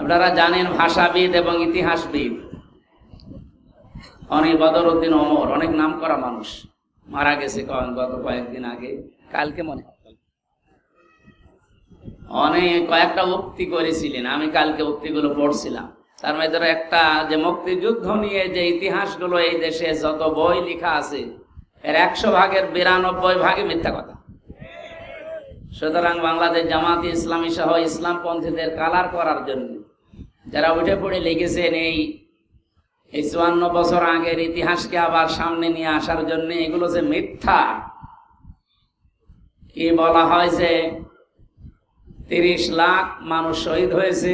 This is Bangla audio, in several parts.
আপনারা জানেন ভাষাবিদ এবং ইতিহাসবিদ। অনেক বদরউদ্দিন অমর অনেক নাম করা মানুষ। মারা গেছে গত কয়েকদিন আগে, কালকে মনে অনেক কয়েকটা উক্তি করেছিলেন, আমি কালকে উক্তিগুলো পড়ছিলাম। তার মধ্যে একটা যে মুক্তিযুদ্ধ নিয়ে যে ইতিহাসগুলো এই দেশে যত বই লেখা আছে, এর একশো ভাগের বিরানব্বই ভাগে মিথ্যা কথা। সুতরাং বাংলাদেশ জামাতি ইসলামী সহ ইসলামপন্থীদের কালার করার জন্য যারা উঠে পড়ে লিখেছেন এই এই চুয়ান্ন বছর আগের ইতিহাসকে আবার সামনে নিয়ে আসার জন্য, এগুলো যে মিথ্যা। কি বলা হয় যে তিরিশ লাখ মানুষ শহীদ হয়েছে,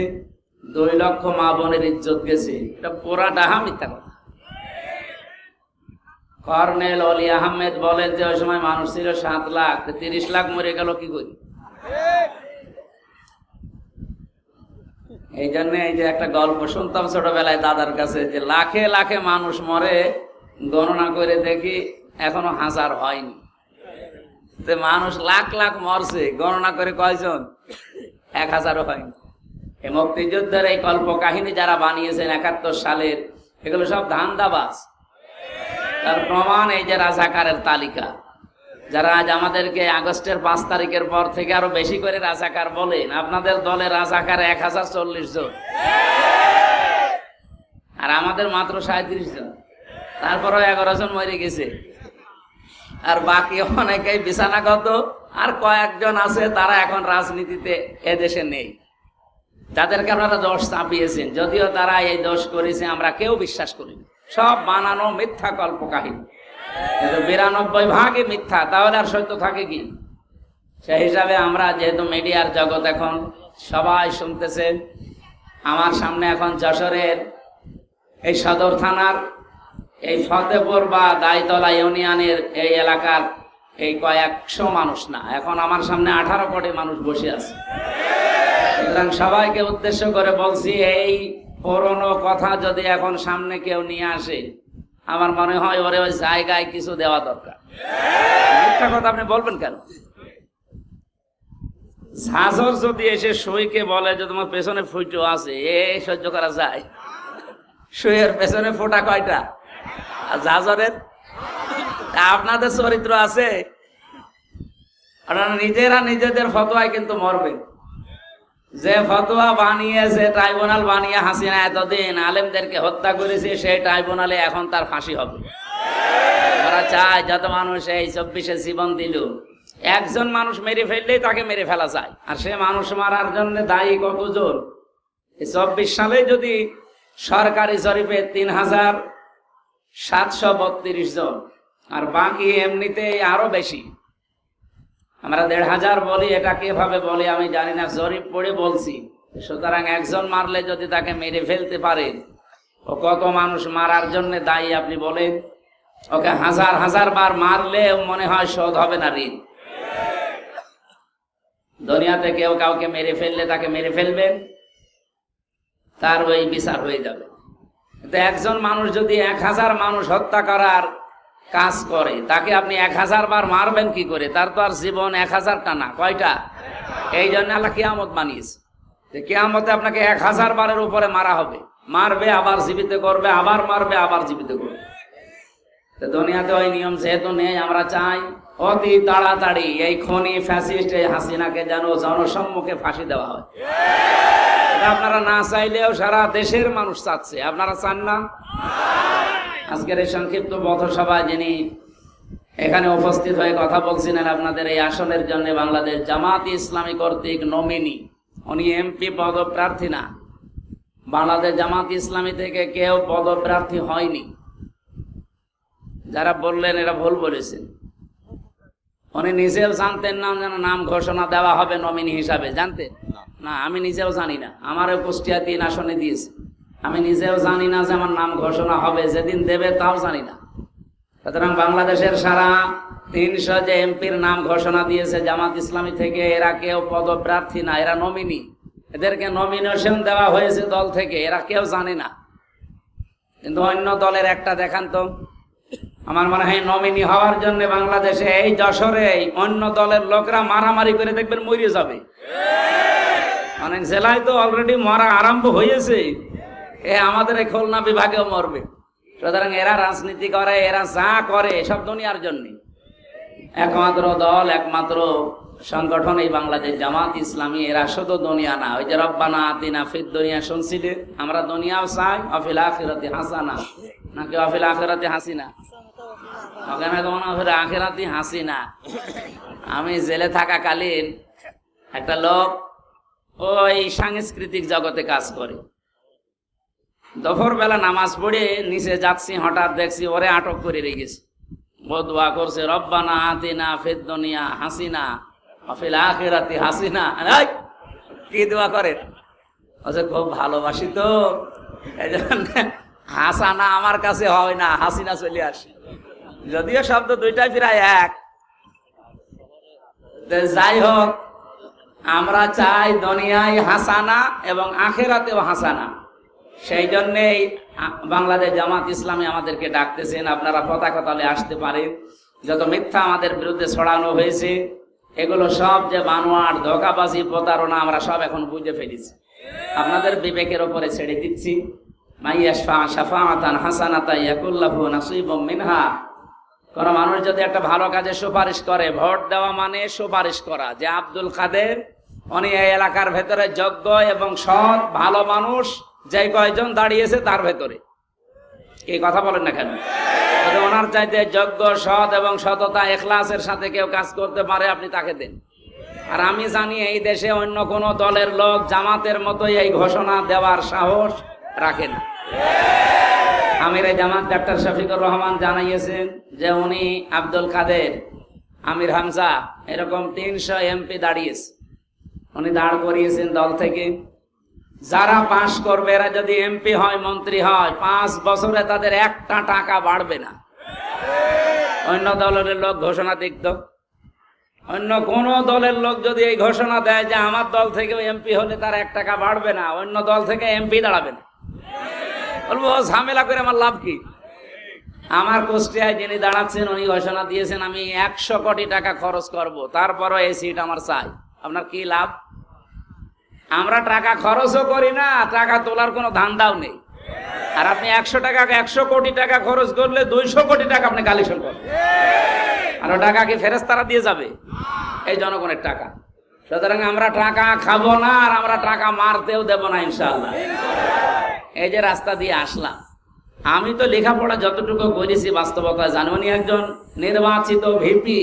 দুই লক্ষ মা বোনের ইজ্জত গেছে। এটা পুরা ডাহা মিথ্যা কথা। কর্নেল অলি আহমেদ বলেন যে ওই সময় মানুষ ছিল সাত লাখ, তিরিশ লাখ মরে গেল কি করি? এই জন্য এই যে একটা গল্প শুনতাম ছোটবেলায় দাদার কাছে যে লাখে লাখে মানুষ মরে, গণনা করে দেখি এখনও হাজার হয়নি। তো মানুষ লাখ লাখ মরছে, গণনা করে কয়জন? এক হাজারও হয়নি। এই মুক্তিযুদ্ধের এই কল্প কাহিনী যারা বানিয়েছেন একাত্তর সালের, এগুলো সব ধান্দাবাজ। তার প্রমাণ এই যে রাজাকারের তালিকা। যারা আজ আমাদেরকে আগস্টের পাঁচ তারিখের পর থেকে আরও বেশি করে রাজাকার বলেন, আপনাদের দলে রাজাকার এক হাজার চল্লিশ জন। আর আমাদের মাত্র সাঁত্রিশ জন। তারপরেও এগারো জন মরে গেছে। আর বাকি অনেকেই বিছানাগত, আর কয়েকজন আছে তারা এখন রাজনীতিতে এদেশে নেই। যাদেরকে আপনারা দোষ চাপিয়েছেন, যদিও তারা এই দোষ করেছে, আমরা কেউ বিশ্বাস করিনি। সব বানানো মিথ্যা কল্প কাহিনী বিরানব্বই ভাগে মিথ্যা, তাহলে আর সত্য থাকে কি? সেই হিসাবে আমরা যেহেতু মিডিয়ার জগৎ এখন সবাই শুনতেছে, আমার সামনে এখন যশোরের এই সদর থানার এই ফতেপুর বা দায়তলা ইউনিয়নের এই এলাকার এই কয়েকশো মানুষ না, এখন আমার সামনে আঠারো কোটি মানুষ বসে আছে। সুতরাং সবাইকে উদ্দেশ্য করে বলছি, এই পুরনো কথা যদি এখন সামনে কেউ নিয়ে আসে আমার মনে হয় ওরে ওই জায়গায় কিছু দেওয়া দরকার। মিথ্যা কথা আপনি বলবেন কেন? ঝাঁঝর যদি এসে সইকে বলে যে তোমার পেছনে ফুটো আছে, এ সহ্য করা যায়। সইয়ের পেছনে ফোটা কয়টা? আর ঝাঁঝরের? আপনাদের চরিত্র আছে। আপনারা নিজেরা নিজেদের ফতোয়ায় কিন্তু মরবেন। যে ফতোয়া বানিয়েছে ট্রাইব্যুনাল বানিয়ে হাসিনা এতদিন আলেমদেরকে হত্যা করেছে, সেই ট্রাইব্যুনালে এখন তার ফাঁসি হবে। ওরা চায় যত মানুষ এই চব্বিশে জীবন দিল, একজন মানুষ মেরে ফেললেই তাকে মেরে ফেলা যায়। আর সে মানুষ মারার জন্য দায়ী কতজন? চব্বিশ সালে যদি সরকারি জরিপে তিন হাজার সাতশো বত্রিশ জন, আর বাকি এমনিতে আরও বেশি। আমরা দেড় হাজার বলি, এটা কীভাবে বলি আমি জানি না, জরিপ পড়ে বলছি। সুতরাং একজন মারলে যদি তাকে মেরে ফেলতে পারে, ও কত মানুষ মারার জন্য দায়ী আপনি বলেন? ওকে হাজার হাজার বার মারলে মনে হয় শোধ হবে না ঋণ। দুনিয়াতে কেউ কাউকে মেরে ফেললে তাকে মেরে ফেলবেন, তার ওই বিচার হয়ে যাবে। একজন মানুষ যদি এক হাজার মানুষ হত্যা করার কাজ করে। তাকে আপনি এক হাজার বার মারবেন কি করে? তার তো আর জীবন এক হাজারটা না। কয়টা? এই জন্য আল্লাহ কেয়ামত বানিয়েছে। যে কেয়ামতে আপনাকে এক হাজার বারের উপরে মারা হবে। মারবে, আবার জীবিত করবে, আবার মারবে, আবার জীবিত করবে। দুনিয়াতে ওই নিয়ম যেহেতু নেই, আমরা চাই অতি তাড়াতাড়ি এই খনি ফ্যাসিস্ট, এই হাসিনাকে যেন জনসম্মুখে ফাঁসি দেওয়া হয়। আপনারা না চাইলেও সারা দেশের মানুষ চাচ্ছে। আপনারা চান না? আজকের এই সংক্ষিপ্ত পথসভায় যিনি এখানে উপস্থিত হয়ে কথা বলছিলেন আপনাদের এই আসনের জন্য বাংলাদেশ জামাত ইসলামী কর্তৃক নমিনি। উনি এমপি পদপ্রার্থী না। বাংলাদেশ জামাত ইসলামী থেকে কেউ পদপ্রার্থী হয়নি। যারা বললেন এরা ভুল বলেছেন। উনি নিজেও জানতেন না যেন নাম ঘোষণা দেওয়া হবে নমিনি হিসাবে। জানতেন? না আমি নিজেও জানি না। আমারও কুষ্টিয়া তিন আসনে দিয়েছে। আমি নিজেও জানি না যে আমার নাম ঘোষণা হবে, যেদিন দেবে তাও জানি না। সুতরাং বাংলাদেশের সারা তিনশো যে এমপির নাম ঘোষণা দিয়েছে জামাত ইসলামী থেকে, এরা কেউ পদপ্রার্থী না, এরা নমিনি। এদেরকে নমিনেশন দেওয়া হয়েছে দল থেকে, এরা কেউ জানে না। কিন্তু অন্য দলের একটা দেখান তো। আমার মনে হয় নমিনি হওয়ার জন্য বাংলাদেশে এই যশোরে অন্য দলের লোকরা মারামারি করে দেখবেন মরে যাবে। অনেক জেলায় তো অলরেডি মরা আরম্ভ হয়েছে। এ আমাদের এই খুলনা বিভাগেও মরবে। সুতরাং এরা রাজনীতি করে, এরা যা করে সব দুনিয়ার জন্য। একমাত্র দল, একমাত্র সংগঠন এই বাংলাদেশ জামাত ইসলামী, এরা শুধু দুনিয়া না। ওই যে রব্বানা আতিনা ফিদ দুনিয়া, শুনছিলে? আমরা দুনিয়াও চাই, অফিল আখিরাতে হাসানা। নাকি অফিল আখিরাতে হাসিনা? ওখানে তোমার অফিল আখিরাতে হাসিনা? আমি জেলে থাকাকালীন একটা লোক ওই সাংস্কৃতিক জগতে কাজ করে। দুপুর বেলা নামাজ পড়ে নিচে যাচ্ছি, হঠাৎ দেখছি ওরে আটক করে রেখেছি। ও দোয়া করছে, রব্বানা আতিনা ফিদ দুনিয়া হাসিনা অফিল আখিরাতি হাসিনা। কি দোয়া করে? বলছে, খুব ভালোবাসি তো। এই হাসানা আমার কাছে হয় না, হাসিনা চলে আসে। যদিও শব্দ দুইটাই প্রায় এক। যাই হোক, আমরা চাই দুনিয়ায় হাসানা এবং আখেরাতেও হাসানা। সেই জন্যেই বাংলাদেশ জামাত ইসলামী আমাদেরকে ডাকতেছেন। আপনারা পতাকা তলে আসতে পারেন। যত মিথ্যা আমাদের বিরুদ্ধে ছড়ানো হয়েছে, এগুলো সব যে বানোয়ার, ধোকাবাজি, প্রতারণা, আমরা সব এখন বুঝে ফেলেছি। আপনাদের বিবেকের ওপরে ছেড়ে দিচ্ছি। মিনহা। কোন মানুষ যদি একটা ভালো কাজে সুপারিশ করে, ভোট দেওয়া মানে সুপারিশ করা। যে আব্দুল কাদের, উনি এই এলাকার ভেতরে যোগ্য এবং সৎ, ভালো মানুষ যে কয়জন দাঁড়িয়েছে তার ভেতরে। এই কথা বলেন না কেন? ওনার চাইতে যোগ্য, সৎ এবং সততা, এখলাসের সাথে কেউ কাজ করতে পারে, আপনি তাকে দেন। আর আমি জানি এই দেশে অন্য কোন দলের লোক জামাতের মতোই এই ঘোষণা দেওয়ার সাহস রাখে না। আমির জামাত ডাক্তার শফিকুর রহমান জানাইয়েছেন যে উনি আব্দুল কাদের, আমির হামজা, এরকম তিনশো এমপি দাঁড়িয়েছে। উনি দাঁড় করিয়েছেন দল থেকে। যারা পাশ করবে, এরা যদি এমপি হয়, মন্ত্রী হয়, পাঁচ বছরে তাদের একটা টাকা বাড়বে না। অন্য দলের লোক ঘোষণা দেখত অন্য কোন দলের লোক যদি এই ঘোষণা দেয় যে আমার দল থেকে এমপি হলে তার এক টাকা বাড়বে না, অন্য দল থেকে এমপি দাঁড়াবে না। বলব ঝামেলা করে আমার লাভ কি? আমার কুষ্টিয়ায় যিনি দাঁড়াচ্ছেন, উনি ঘোষণা দিয়েছেন, আমি একশো কোটি টাকা খরচ করব, তারপরও এই সিট আমার চাই। আপনার কি লাভ? আমরা টাকা খরচও করি না, টাকা তোলার কোনো ধান্দাও নেই। আর আপনি একশো টাকা, একশো কোটি টাকা খরচ করলে দুইশো কোটি টাকা আপনি কালেকশন করবেন। আর টাকা কি ফেরত তারা দিয়ে যাবে? এই জনগণের টাকা। সুতরাং আমরা টাকা খাব না আর আমরা টাকা মারতেও দেব না ইনশাল্লাহ এই যে রাস্তা দিয়ে আসলাম। আমি তো লেখাপড়া যতটুকু করেছি, বাস্তবতা জানি একজন নির্বাচিত ভিপি,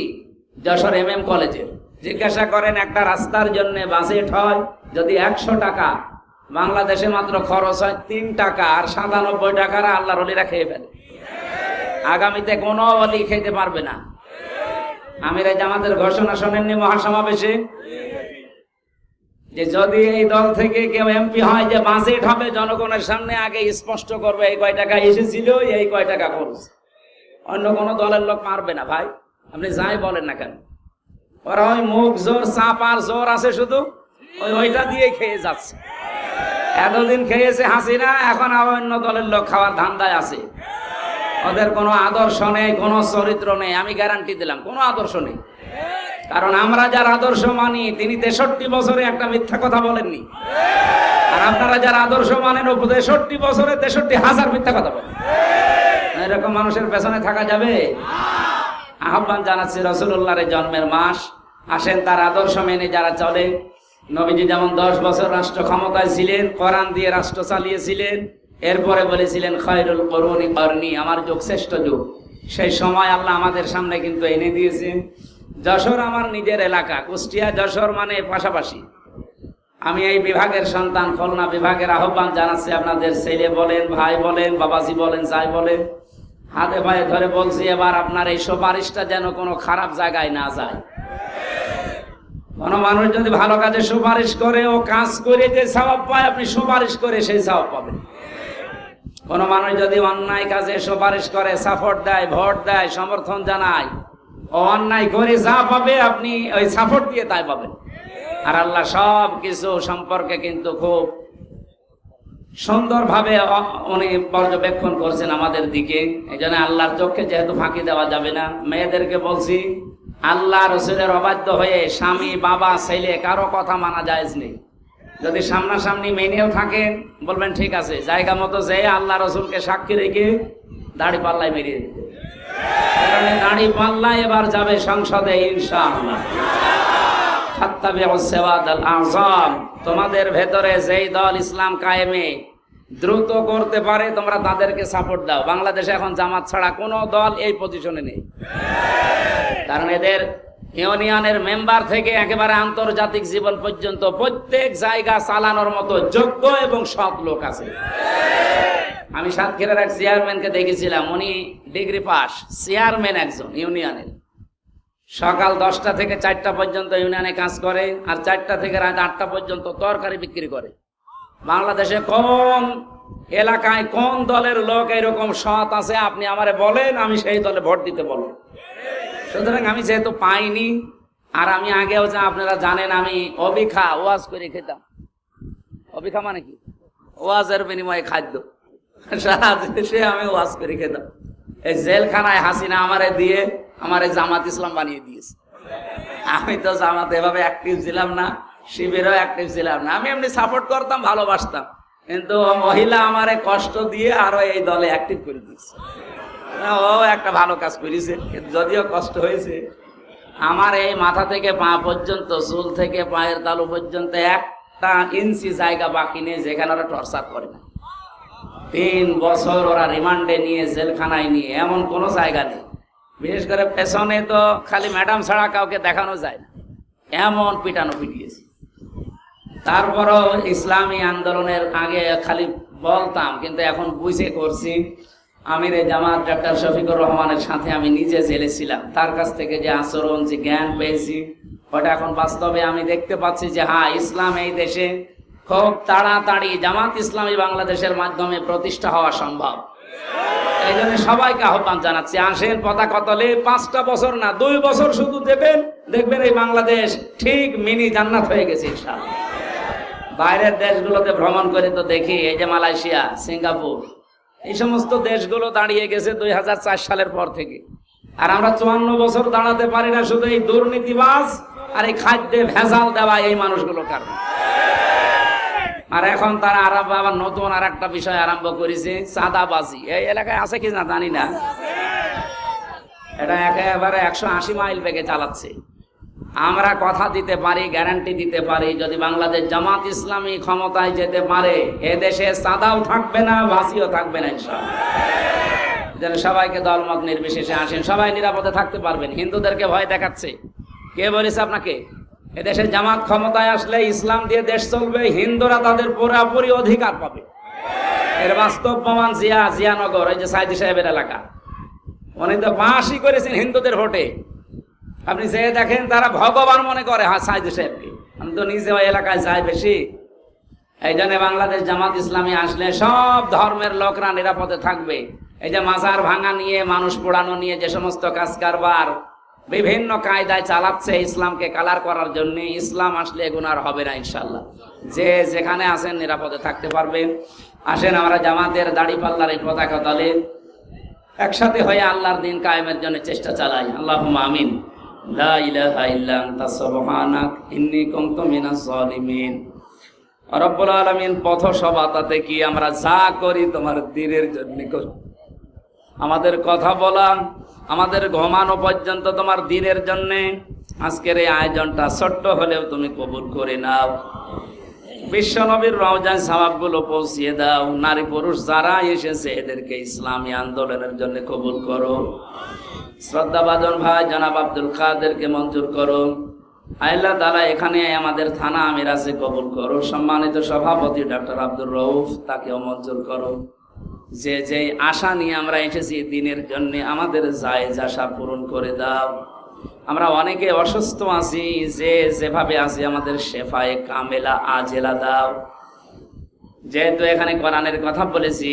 যশোর এম এম কলেজের। জিজ্ঞাসা করেন, একটা রাস্তার জন্য বাজেট হয়? যদি একশো টাকা বাংলাদেশে মাত্র খরচ হয় তিন টাকা আর সাতানব্বই টাকারা আল্লাহর অলিরা খেয়ে ফেলে। আগামীতে কোনো অলি খেতে পারবে না। আমির জামাতের ঘোষণা শোনেননি মহাসমাবেশে? যে যদি এই দল থেকে কেউ এমপি হয় যে বাজেট হবে, জনগণের সামনে আগে স্পষ্ট করবে এই কয় টাকা এসেছিল, এই কয় টাকা খরচ। অন্য কোনো দলের লোক মারবে না ভাই। আপনি যাই বলেন না কেন। ওরা ওই মুখ জোর, চাপ আর জোর আছে শুধু? ওইটা দিয়ে খেয়ে যাচ্ছে। এতদিন খেয়েছে হাসিনা, এখন আবার অন্য দলের লোক খাওয়ার ধান্দায় আছে। ওদের কোনো আদর্শ নেই, কোনো চরিত্র নেই, আমি গ্যারান্টি দিলাম, কোনো আদর্শ নেই। কারণ আমরা যার আদর্শ মানি, তিনি তেষট্টি বছরে একটা মিথ্যা কথা বলেননি। আর আপনারা যার আদর্শ মানেন তেষট্টি বছরে তেষট্টি হাজার মিথ্যা কথা বলেন এরকম মানুষের পেছনে থাকা যাবে? আহ্বান জানাচ্ছি রসুল্লাহর জন্মের মাস, আসেন তার আদর্শ মেনে যারা চলে। নবীজি যেমন দশ বছর রাষ্ট্র ক্ষমতায় ছিলেন, কোরআন দিয়ে রাষ্ট্র চালিয়েছিলেন, এরপরে বলেছিলেন, খয়রুল করুনি করনি আমার যুগ শ্রেষ্ঠ যুগ। সেই সময় আল্লাহ আমাদের সামনে কিন্তু এনে দিয়েছেন যশোর আমার নিজের এলাকা, কুষ্টিয়া যশোর মানে পাশাপাশি। আমি এই বিভাগের সন্তান, খুলনা বিভাগের আহ্বান জানাচ্ছি, আপনাদের ছেলে বলেন, ভাই বলেন, বাবাজি বলেন, যাই বলেন। হাতে পায়ে ধরে বলছি, এবার আপনার এই সুপারিশটা যেন কোনো খারাপ জায়গায় না যায়। কোন মানুষ যদি ভালো কাজে সুপারিশ করে ও কাজ করে যে স্বভাব পায়, আপনি সুপারিশ করে সেই স্বভাব পাবেন। কোন মানুষ যদি অন্যায় কাজে সুপারিশ করে সাপোর্ট দেয়, ভোট দেয়, সমর্থন জানায়, ও অন্যায় করে যা পাবে, আপনি ওই সাপোর্ট দিয়ে তাই পাবেন। আর আল্লাহ সব কিছু সম্পর্কে কিন্তু খুব সুন্দরভাবে উনি পর্যবেক্ষণ করছেন আমাদের দিকে। এই জন্য আল্লাহর চোখে যেহেতু ফাঁকি দেওয়া যাবে না, মেয়েদেরকে বলছি আল্লাহ রসুলের অবাধ্য হয়ে স্বামী, বাবা, ছেলে কারও কথা মানা যায়জ নেই। যদি সামনাসামনি মেনেও থাকেন, বলবেন, ঠিক আছে, জায়গা মতো যে আল্লাহ রসুলকে সাক্ষী রেখে দাড়ি পাল্লায় মেরিয়ে দিতে। দাড়ি এবার যাবে সংসদে, ইনশাআল্লাহ। তোমাদের ভেতরে যেই দল ইসলাম কায়েমে দ্রুত করতে পারে, তোমরা তাদেরকে সাপোর্ট দাও। বাংলাদেশে এখন জামাত ছাড়া কোনো দল এই পজিশনে নেই। কারণ এদের ইউনিয়নের মেম্বার থেকে একেবারে আন্তর্জাতিক জীবন পর্যন্ত প্রত্যেক জায়গা চালানোর মতো যোগ্য এবং সৎ লোক আছে। আমি সাতক্ষীরার এক চেয়ারম্যানকে দেখেছিলাম, উনি ডিগ্রি পাস চেয়ারম্যান একজন ইউনিয়নের। সকাল দশটা থেকে চারটা পর্যন্ত ইউনিয়নে কাজ করে, আর চারটা থেকে রাত আটটা পর্যন্ত তরকারি বিক্রি করে। বাংলাদেশে কোন এলাকায় কোন দলের লোক এরকম সৎ আছে, আপনি আমারে বলেন, আমি সেই দলে ভোট দিতে বলব। সুতরাং আমি যেহেতু পাইনি, আর আমি আগেও যা আপনারা জানেন, আমি অবিখা ওয়াজ করে খেতাম। অবিখা মানে কি? ওয়াজের বিনিময়ে খাদ্য। সারা দেশে আমি ওয়াজ করে খেতাম। এই জেলখানায় হাসিনা আমারে দিয়ে, আমারে জামাত ইসলাম বানিয়ে দিয়েছে। আমি তো জামাত এভাবে অ্যাক্টিভ ছিলাম না। শিবিরও অ্যাক্টিভ ছিলাম না। আমি এমনি সাপোর্ট করতাম, ভালোবাসতাম। কিন্তু মহিলা আমারে কষ্ট দিয়ে আরও এই দলে অ্যাক্টিভ করে দিচ্ছে ও একটা ভালো কাজ করেছে যদিও কষ্ট হয়েছে, আমার এই মাথা থেকে পা পর্যন্ত, চুল থেকে পায়ের তালু পর্যন্ত একটা ইঞ্চি জায়গা বাকি নেই, যেখানে ওরা টর্চার করে না। তিন বছর ওরা রিমান্ডে নিয়ে, জেলখানায় নিয়ে, এমন কোনো জায়গা নেই। বিশেষ করে পেছনে তো খালি ম্যাডাম ছাড়া কাউকে দেখানো যায় না। এমন পিটানো পিটিয়েছে। তারপরও ইসলামী আন্দোলনের আগে খালি বলতাম, কিন্তু এখন বুঝে করছি। আমির জামাত ডাক্তার শফিকুর রহমানের সাথে আমি নিজে জেলে ছিলাম। তার কাছ থেকে যে আচরণ, যে জ্ঞান পেয়েছি, ওটা এখন বাস্তবে আমি দেখতে পাচ্ছি যে হ্যাঁ ইসলাম এই দেশে খুব তাড়াতাড়ি জামাত ইসলামী বাংলাদেশের মাধ্যমে প্রতিষ্ঠা হওয়া সম্ভব। এই জন্য সবাইকে আহ্বান জানাচ্ছি, আসেন পতাকা তলে, পাঁচটা বছর না, দুই বছর শুধু দেবেন, দেখবেন এই বাংলাদেশ ঠিক মিনি জান্নাত হয়ে গেছে, ইনশাআল্লাহ। বাইরের দেশগুলোতে ভ্রমণ করে তো দেখি, এই যে মালয়েশিয়া, সিঙ্গাপুর, এই সমস্ত দেশগুলো দাঁড়িয়ে গেছে দুই হাজার চার সালের পর থেকে। আর আমরা চুয়ান্ন বছর দাঁড়াতে পারি না শুধু এই দুর্নীতিবাজ আর এই খাদ্যে ভেজাল দেওয়া এই মানুষগুলোর কারণে। আর এখন তারা আরব আবার নতুন আর একটা বিষয় আরম্ভ করেছে, চাঁদাবাজি। এই এলাকায় আছে কি না জানি না। এটা একেবারে একশো আশি মাইল বেগে চালাচ্ছে। আমরা কথা দিতে পারি গ্যারান্টি দিতে পারি, যদি বাংলাদেশ জামাত ইসলামী ক্ষমতায় যেতে পারে, এ দেশে সাদাও থাকবে না ভাসিও থাকবে না যেন সবাইকে দলমত নির্বিশেষে আসেন, সবাই নিরাপদে থাকতে পারবেন। হিন্দুদেরকে ভয় দেখাচ্ছে। কে বলেছে আপনাকে? এদেশে জামাত ক্ষমতায় আসলে ইসলাম দিয়ে দেশ চলবে, হিন্দুরা তাদের পুরাপুরি অধিকার পাবে। এর বাস্তব প্রমাণ জিয়া, জিয়ানগর, ওই যে সাইদি সাহেবের এলাকা। উনি তো বাঁশি করেছেন হিন্দুদের ভোটে। আপনি যে দেখেন তারা ভগবান মনে করে হ্যাঁ সাইদি সাহেবকে আমি তো নিজে ওই এলাকায় যাই বেশি। এই জন্য বাংলাদেশ জামাত ইসলামী আসলে সব ধর্মের লোকরা নিরাপদে থাকবে। এই যে মাজার ভাঙা নিয়ে, মানুষ পোড়ানো নিয়ে যে সমস্ত কাজ কারবার বিভিন্ন কায়দায় চালাচ্ছে ইসলামকে কালার করার জন্য, ইসলাম আসলে এগুনার হবে না ইনশাল্লাহ যে যেখানে আসেন নিরাপদে থাকতে পারবেন। আসেন আমরা জামাতের দাড়ি পাল্লার এই পতাকা দলে একসাথে হয়ে আল্লাহর দিন কায়েমের জন্য চেষ্টা চালাই। আল্লাহ আমিন। লা ইলাহা ইল্লা কি আমরা যা করি তোমার দিনের জন্য করি। আমাদের কথা বলা, আমাদের ঘুমানো পর্যন্ত তোমার দিনের জন্য। আজকের এই আয়োজনটা ছোট্ট হলেও তুমি কবুল করে নাও। বিশ্বনবীর রওজান সাহাবগুলো পৌঁছিয়ে দাও। নারী পুরুষ যারা এসেছে, এদেরকে ইসলামী আন্দোলনের জন্য কবুল করো। শ্রদ্ধাভাজন ভাই, জনাব আব্দুল কাদেরকে মঞ্জুর করো। আল্লাহ তালা এখানে আমাদের থানা আমির আছে, কবুল করো। সম্মানিত সভাপতি ডক্টর আব্দুর রউফ, তাকেও মঞ্জুর করো। যে যে আশা নিয়ে আমরা এসেছি, দিনের জন্য আমাদের জায়েজ আশা পূরণ করে দাও। আমরা অনেকে অসুস্থ আছি, যে যেভাবে আছি, আমাদের শেফায়ে কামেলা, আজেলা দাও। যেহেতু এখানে কোরআনের কথা বলেছি,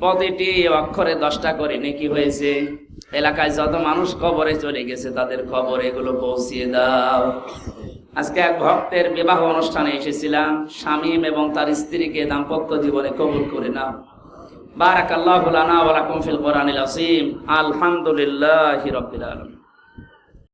প্রতিটি অক্ষরে দশটা করে নেকি হয়েছে। এলাকায় যত মানুষ কবরে চলে গেছে, তাদের কবর এগুলো পৌঁছিয়ে দাও। আজকে এক ভক্তের বিবাহ অনুষ্ঠানে এসেছিলাম। শামীম এবং তার স্ত্রীকে দাম্পত্য জীবনে কবুল করে নাও। বারাকাল্লাহ লানা ওয়া লাকুম